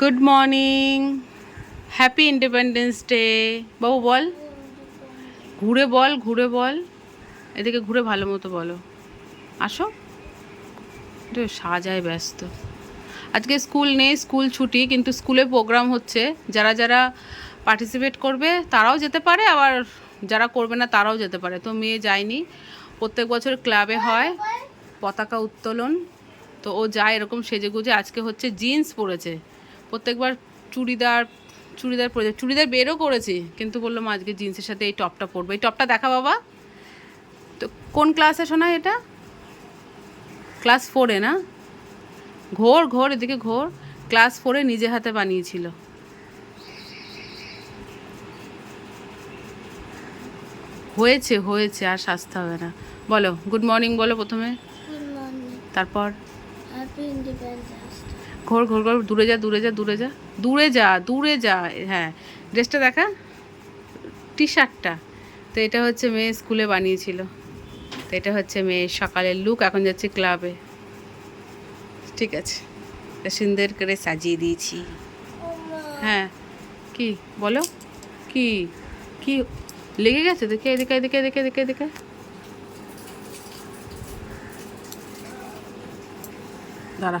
Good morning happy independence day বাবু, বল। ঘুরে বল ঘুরে বল। এদিকে ঘুরে ভালো মতো বলো। আসো। সাজায় ব্যস্ত। আজকে স্কুল নেই, স্কুল ছুটি, কিন্তু স্কুলে প্রোগ্রাম হচ্ছে। যারা যারা পার্টিসিপেট করবে, তারাও যেতে পারে, আবার যারা করবে না, তারাও যেতে পারে। তো মেয়ে যায়নি। প্রত্যেক বছর ক্লাবে হয়। পতাকা উত্তোলন। তো ও যায় এরকম সেজে গুজে আজকে হচ্ছে জিন্স পরেছে। প্রত্যেকবার চুড়িদার চুড়িদার পরে চুড়িদার বেরও করেছি কিন্তু বললাম আজকে জিন্সের সাথে এই টপটা পরবো। এই টপটা দেখা বাবা। তো কোন ক্লাসে শোনা এটা? ক্লাস ফোরে না? ঘোর ঘোর এদিকে ঘোর। ক্লাস ফোরে নিজে হাতে বানিয়েছিল। হয়েছে হয়েছে আর সাজতে হবে না। বলো গুড মর্নিং বলো প্রথমে। তারপর? Independence Day. ঘোর ঘোর ঘোর, দূরে যা দূরে যা দূরে যা। দূরে যা দূরে যা হ্যাঁ। ড্রেসটা দেখা? টি শার্টটা তো এটা হচ্ছে মেয়ে স্কুলে বানিয়েছিল। তো এটা হচ্ছে মেয়ের সকালের লুক এখন যাচ্ছে ক্লাবে ঠিক আছে। সুন্দর করে সাজিয়ে দিয়েছি। হ্যাঁ। কি? বলো। কি? কি? লেগে গেছে? দেখে এদিকে এদিকে এদিকে এদিকে এদিকে দাঁড়া।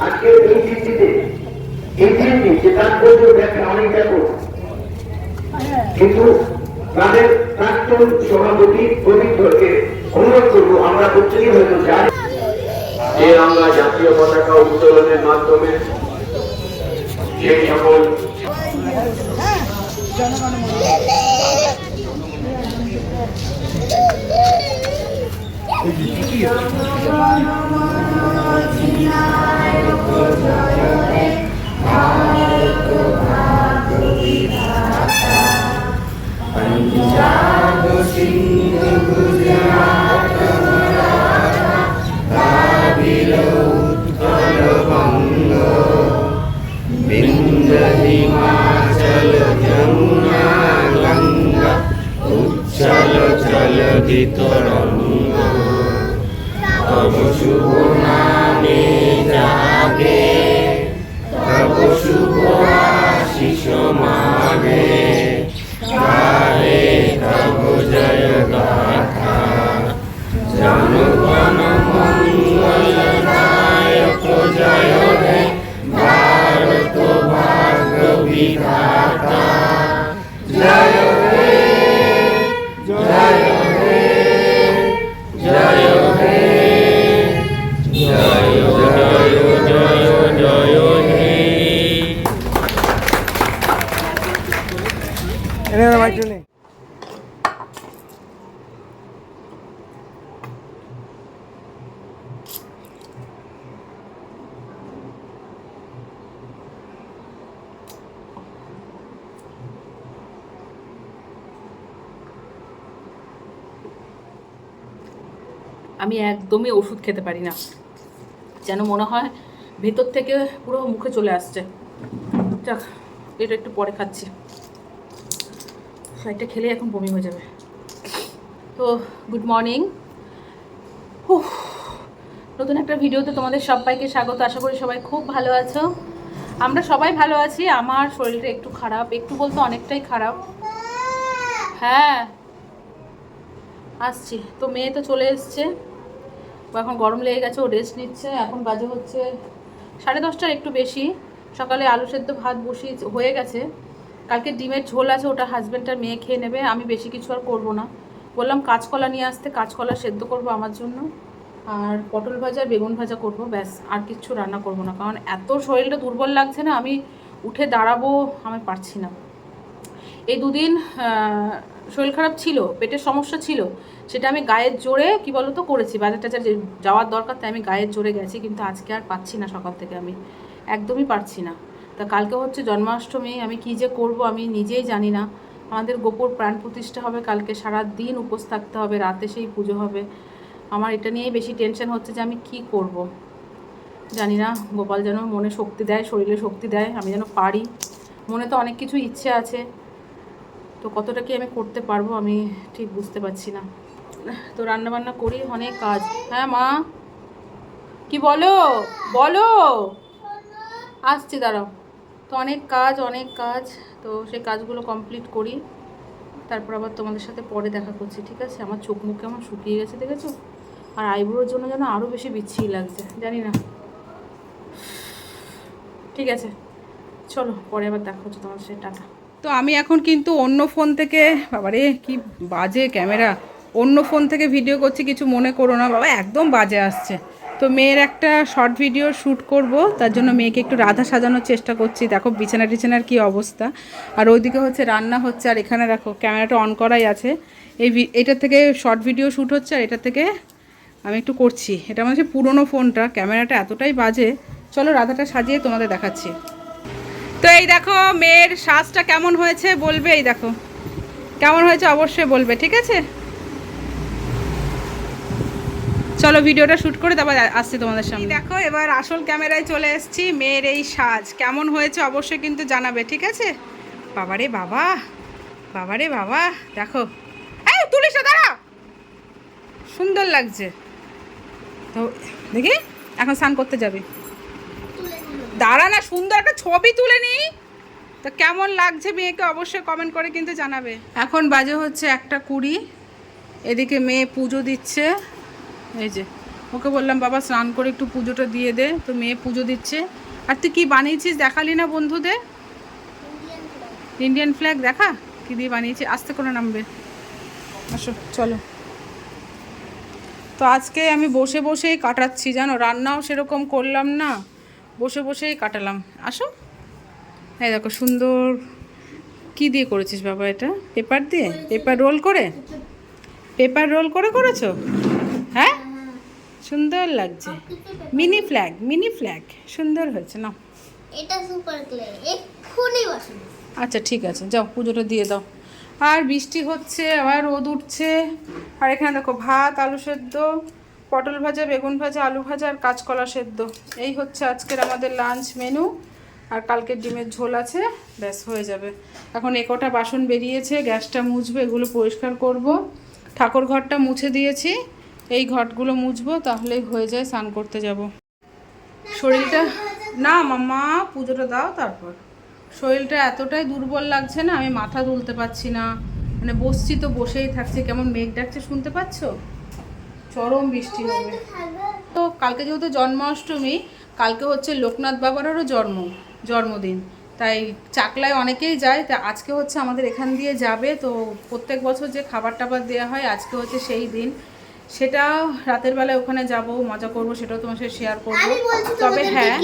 আজকের এই দিনটিতে এই দিনটি যে ব্যাখ্যা অনেক ব্যাপক কিন্তু তাদের প্রাক্তন সভাপতি গোবিন্দকে অনুরোধ করব আমরা প্রত্যেকেই হয়তো জানি। যে আমরা জাতীয় পতাকা উত্তোলনের মাধ্যমে যে সকল চল আমি একদমই ওষুধ খেতে পারি না। যেন মনে হয় ভেতর থেকে পুরো মুখে চলে আসছে। যাক, এটা একটু পরে খাচ্ছি। শাড়িটা খেলে এখন বমি হয়ে যাবে। তো গুড মর্নিং নতুন একটা ভিডিওতে তোমাদের সবাইকে স্বাগত। আশা করি সবাই খুব ভালো আছো। আমরা সবাই ভালো আছি। আমার শরীরটা একটু খারাপ। একটু বলতে অনেকটাই খারাপ। হ্যাঁ আসছি। তো মেয়ে তো চলে এসছে। ও এখন গরম লেগে গেছে, ও রেস্ট নিচ্ছে, এখন বাজে হচ্ছে সাড়ে দশটার একটু বেশি। সকালে আলু সেদ্ধ ভাত বসিয়ে হয়ে গেছে। কালকে ডিমের ঝোল আছে, ওটা হাজব্যান্ড আর মেয়ে খেয়ে নেবে, আমি বেশি কিছু আর করব না। বললাম কাঁচকলা নিয়ে আসতে, কাঁচকলা সেদ্ধ করব আমার জন্য। আর পটল ভাজা, বেগুন ভাজা করব, ব্যাস, আর কিচ্ছু রান্না করব না। কারণ এত শরীরটা দুর্বল লাগছে না, আমি উঠে দাঁড়াবো, আমি পারছি না। এই দুদিন শরীর খারাপ ছিল, পেটের সমস্যা ছিল, সেটা আমি গায়ের জোরে, কি বলতো, করেছি। বাজার টাজার যাওয়ার দরকার তাই আমি গায়ের জোরে গেছি, কিন্তু আজকে আর পাচ্ছি না সকাল থেকে আমি। একদমই পারছি না। তা কালকে হচ্ছে জন্মাষ্টমী, আমি কি যে করব আমি নিজেই জানি না। আমাদের গোপুর প্রাণ প্রতিষ্ঠা হবে কালকে সারা দিন উপোস থাকতে হবে, রাতে সেই পুজো হবে। আমার এটা নিয়েই বেশি টেনশন হচ্ছে যে আমি কি করব। জানি না, গোপাল যেন মনে শক্তি দেয়, শরীরে শক্তি দেয়, আমি যেন পারি। মনে তো অনেক কিছু ইচ্ছে আছে। তো কতটা কি আমি করতে পারব আমি ঠিক বুঝতে পারছি না। তো রান্না বান্না করি, অনেক কাজ। হ্যাঁ মা? কি বলো? বলো? আসছি, দাঁড়াও। তো অনেক কাজ অনেক কাজ। তো সেই কাজগুলো কমপ্লিট করি। তারপর আবার তোমাদের সাথে পরে দেখা করছি, ঠিক আছে? আমার চোখ মুখ কেমন শুকিয়ে গেছে, দেখেছ? আর আইব্রোর জন্য যেন আরও বেশি বিচ্ছিরি লাগছে, জানি না। ঠিক আছে। চলো, পরে আবার দেখা হচ্ছে তোমার সাথে। টাটা। তো আমি এখন কিন্তু অন্য ফোন থেকে, বাবারে কি বাজে ক্যামেরা। অন্য ফোন থেকে ভিডিও করছি, কিছু মনে করো না, বাবা একদম বাজে আসছে। তো মেয়ের একটা শর্ট ভিডিও শ্যুট করব, তার জন্য মেয়েকে একটু রাধা সাজানোর চেষ্টা করছি। দেখো বিছানা টিছানার কি অবস্থা। আর ওইদিকে হচ্ছে রান্না হচ্ছে, আর এখানে দেখো ক্যামেরাটা অন করাই আছে। এই এটার থেকে শর্ট ভিডিও শ্যুট হচ্ছে, আর এটা থেকে আমি একটু করছি। এটা মানে পুরোনো ফোনটা ক্যামেরাটা এতটাই বাজে। চলো রাধাটা সাজিয়ে তোমাদের দেখাচ্ছি। তো এই দেখো, মেয়ের সাজটা কেমন হয়েছে বলবে? এই দেখো। কেমন হয়েছে অবশ্যই বলবে, ঠিক আছে? চলো ভিডিওটা শ্যুট করে তারপর আসছি তোমাদের সামনে। দেখো, এবার আসল ক্যামেরায় চলে এসেছি মেয়ের এই সাজ। কেমন হয়েছে অবশ্যই কিন্তু জানাবে, ঠিক আছে? বাবারে বাবা বাবারে বাবা, দেখো। এই তুলিস দাঁড়া! সুন্দর লাগছে। তো দেখি, এখন স্নান করতে যাবি। দাঁড়া না, সুন্দর একটা ছবি তুলে নি। তো কেমন লাগছে মেয়েকে অবশ্যই কমেন্ট করে কিন্তু জানাবে। এখন বাজে হচ্ছে একটা কুড়ি। এদিকে মেয়ে পুজো দিচ্ছে। এই যে, ওকে বললাম, বাবা, স্নান করে একটু পুজোটা দিয়ে দে। তো মেয়ে পুজো দিচ্ছে। আর তুই কি বানিয়েছিস? দেখালি না বন্ধুদের? ইন্ডিয়ান ফ্ল্যাগ দেখা? কি দিয়ে বানিয়েছি? আস্তে করে নামবে। আসো, চলো। তো আজকে আমি বসে বসেই কাটাচ্ছি, জানো? রান্নাও সেরকম করলাম না। বসে বসেই কাটালাম। আসো। হ্যাঁ দেখো সুন্দর কি দিয়ে করেছিস বাবা এটা? পেপার দিয়ে? পেপার রোল করে? পেপার রোল করে করেছ? হ্যাঁ? সুন্দর লাগছে। Mini flag mini flag. সুন্দর হয়েছে না এটা সুপার ক্লে এক্ষুনি বসে। আচ্ছা ঠিক আছে যাও পুজোটা দিয়ে দাও। আর বৃষ্টি হচ্ছে আবার রোদ উঠছে। আর এখানে দেখো ভাত আলু সেদ্ধ। পটল ভাজা, বেগুন ভাজা, আলু ভাজা আর কাঁচকলা সেদ্ধ। এই হচ্ছে আজকের আমাদের লাঞ্চ মেনু আর কালকের ডিমের ঝোল আছে, ব্যাস হয়ে যাবে। এখন একটা বাসন বেরিয়েছে, গ্যাসটা মুছবো, এগুলো পরিষ্কার করব। ঠাকুর ঘরটা মুছে দিয়েছি, এই ঘটগুলো মুছবো, তাহলেই হয়ে যায়, স্নান করতে যাব। শরীরটা না মাম্মা, পুজোটা দাও তারপর। শরীরটা এতটাই দুর্বল লাগছে না, আমি মাথা তুলতে পারছি না। মানে বসছি তো, বসেই থাকছি। কেমন মেঘ ডাকছে, শুনতে পাচ্ছ? চরম বৃষ্টি হবে। তো কালকে যেহেতু জন্মাষ্টমী কালকে হচ্ছে লোকনাথ বাবারও জন্ম জন্মদিন। তাই চাকলায় অনেকেই যায় তা আজকে হচ্ছে আমাদের এখান দিয়ে যাবে। তো প্রত্যেক বছর যে খাবার টাবার দেওয়া হয় আজকে হচ্ছে সেই দিন। সেটা রাতের বেলায় ওখানে যাব মজা করব সেটাও তোমার সাথে শেয়ার করব। তবে হ্যাঁ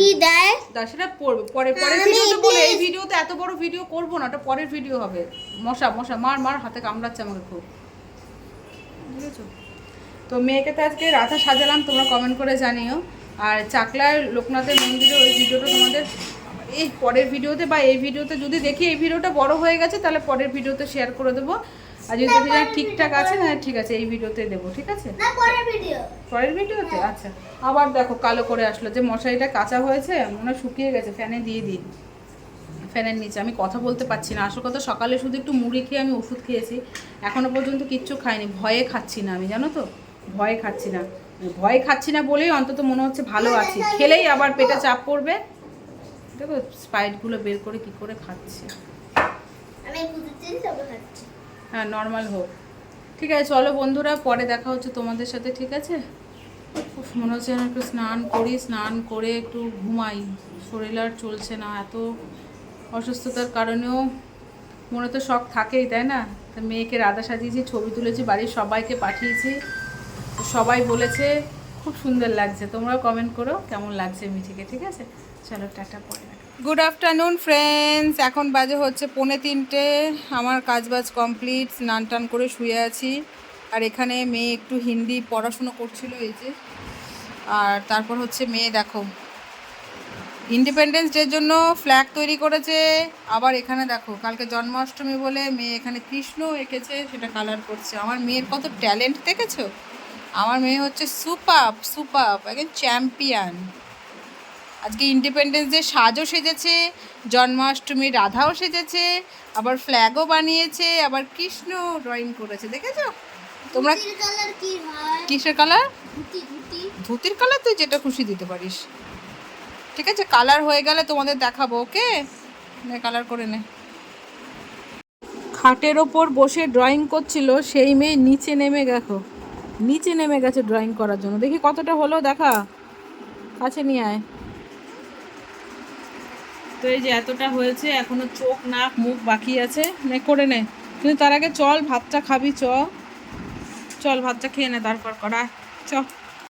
সেটা পড়বে। পরে পরের ভিডিওতে বলে এই ভিডিওতে এত বড় ভিডিও করব না ওটা পরের ভিডিও হবে। মশা মশা মার মার হাতে কামড়াচ্ছে আমাকে খুব। বুঝেছ? তো মেয়েকে তো আজকে রাধা সাজালাম তোমরা কমেন্ট করে জানিও। আর চাকলার লোকনাথের মন্দিরে ওই ভিডিওটা তোমাদের এই পরের ভিডিওতে বা এই ভিডিওতে যদি দেখি এই ভিডিওটা বড় হয়ে গেছে তাহলে পরের ভিডিওতে শেয়ার করে দেবো। আর যদি দেখি ঠিকঠাক আছে না ঠিক আছে এই ভিডিওতে দেবো ঠিক আছে? পরের ভিডিওতে? আচ্ছা আবার দেখো কালো করে আসলো যে মশারিটা কাঁচা হয়েছে মনে হয় শুকিয়ে গেছে ফ্যানে দিয়ে দিন ফ্যানের নিচে আমি কথা বলতে পারছি না আসল কথা সকালে শুধু একটু মুড়ি খেয়ে আমি ওষুধ খেয়েছি এখনও পর্যন্ত কিচ্ছু খাইনি ভয়ে খাচ্ছি না আমি জানো তো? ভয়ে খাচ্ছি না। ভয় খাচ্ছি না বলেই অন্তত মনে হচ্ছে ভালো আছি। খেলেই আবার পেটে চাপ পড়বে। দেখো স্পাইটগুলো বের করে কি করে খাচ্ছি। হ্যাঁ নর্মাল হোক। ঠিক আছে চলো বন্ধুরা পরে দেখা হচ্ছে তোমাদের সাথে ঠিক আছে? মনে হচ্ছে যেন একটু স্নান করি স্নান করে একটু ঘুমাই। শরীর আর চলছে না এত অসুস্থতার কারণেও মনে তো শখ থাকেই তাই না? মেয়েকে রাধা সাজিয়েছি ছবি তুলেছি বাড়ির সবাইকে পাঠিয়েছি। সবাই বলেছে, খুব সুন্দর লাগছে। তোমরাও কমেন্ট করো কেমন লাগছে মিঠিকে, ঠিক আছে? চলো, টাটা, পরে গুড আফটারনুন ফ্রেন্ডস এখন বাজে হচ্ছে পৌনে তিনটে। আমার কাজ বাজ কমপ্লিট স্নান টান করে শুয়ে আছি। আর এখানে মেয়ে একটু হিন্দি পড়াশুনো করছিল এই যে। আর তারপর হচ্ছে মেয়ে, দেখো ইন্ডিপেন্ডেন্স ডের জন্য ফ্ল্যাগ তৈরি করেছে। আবার এখানে দেখো, কালকে জন্মাষ্টমী বলে মেয়ে এখানে কৃষ্ণ এঁকেছে, সেটা কালার করছে। আমার মেয়ের কত ট্যালেন্ট দেখেছ? আমার মেয়ে হচ্ছে সুপাপ সুপাপ একজন চ্যাম্পিয়ন আজকে ইন্ডিপেন্ডেন্স ডে সাজও সেজেছে জন্মাষ্টমী রাধাও সেজেছে আবার ফ্ল্যাগও বানিয়েছে আবার কৃষ্ণ ড্রয়িং করেছে দেখেছ? তোমরা কিসের কালার ধুতির কালার তুই যেটা খুশি দিতে পারিস। ঠিক আছে কালার হয়ে গেলে তোমাদের দেখাবো ওকে? নে কালার করে নে। খাটের ওপর বসে ড্রয়িং করছিল সেই মেয়ে নিচে নেমে গেছো নিচে নেমে গেছে ড্রয়িং করার জন্য। দেখি কতটা হলো, দেখা। কাছে নিয়ে আয়। তো এই যে এতটা হয়েছে, এখনও চোখ, নাক, মুখ বাকি আছে। নে, করে নে। কিন্তু তার আগে চল, ভাতটা খাবি, চ। চল, ভাতটা খেয়ে নে, তারপর করা। চ।